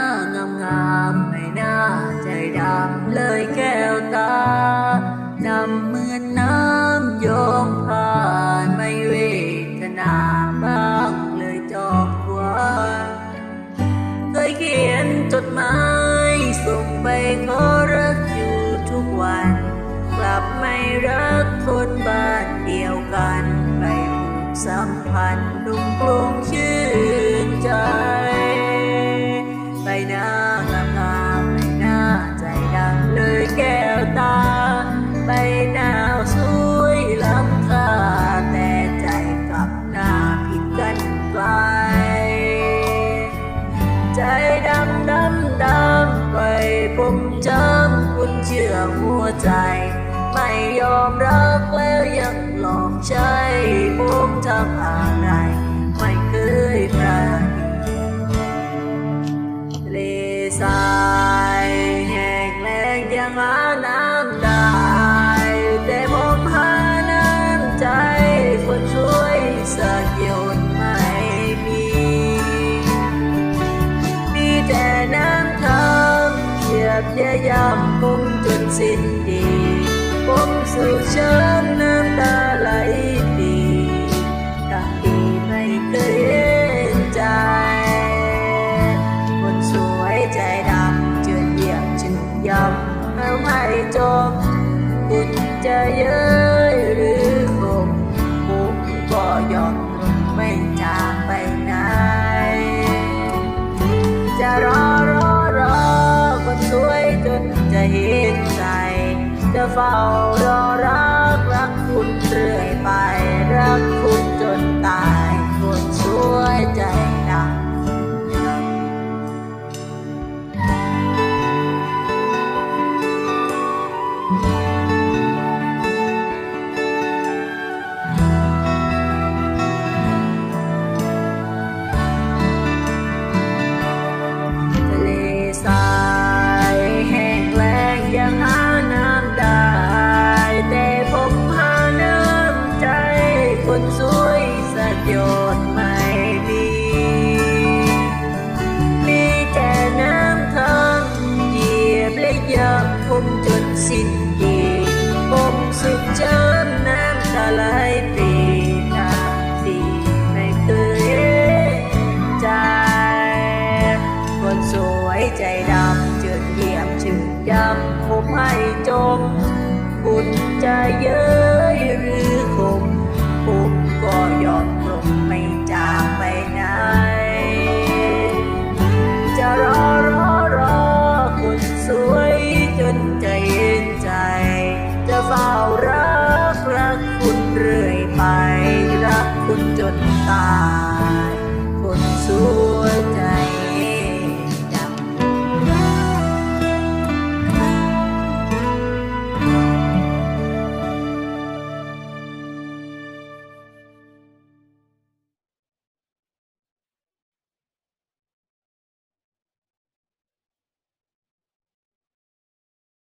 างามงามไม่น่าใจดำเลยแก้วตาดำเหมือนน้ำโยมผ่านไม่เวทนาบ้างเลยจอกหัวเคยเขียนจดหมายส่งไปขอรักอยู่ทุกวัน กลับไม่รักคนบ้านเดียวกัน ไปผูกสัมพันธ์ลงกลงชื่อ ใจดำดำดำไปผมจำคุณเชื่อหัวใจ ไม่ยอมรักแล้วยังหลอกใช้ผมทำอะไร ไม่เคยปราณีทะเลสา พยายบเยียยำผมจนสิ้นดีผมสุขช้ำน้ำตาไหลปีทั้งที่ไม่เคยเห็นใจ คนสวยใจดำเจือนเยียมจึงยำเอาให้จบคุณจะเยอะ เฝ้ารอรักรักคุณเรื่อยไปรัก สักหยดไม่มีมีแต่น้ำทางเหยียบและยับผมจนสิ้นดีผมสุขจำน้ำตาไหลปีทาสีไม่เคยเห็นใจคนสวยใจดำเจือเหยียบชื่นยำผมให้จมคุณจะเย้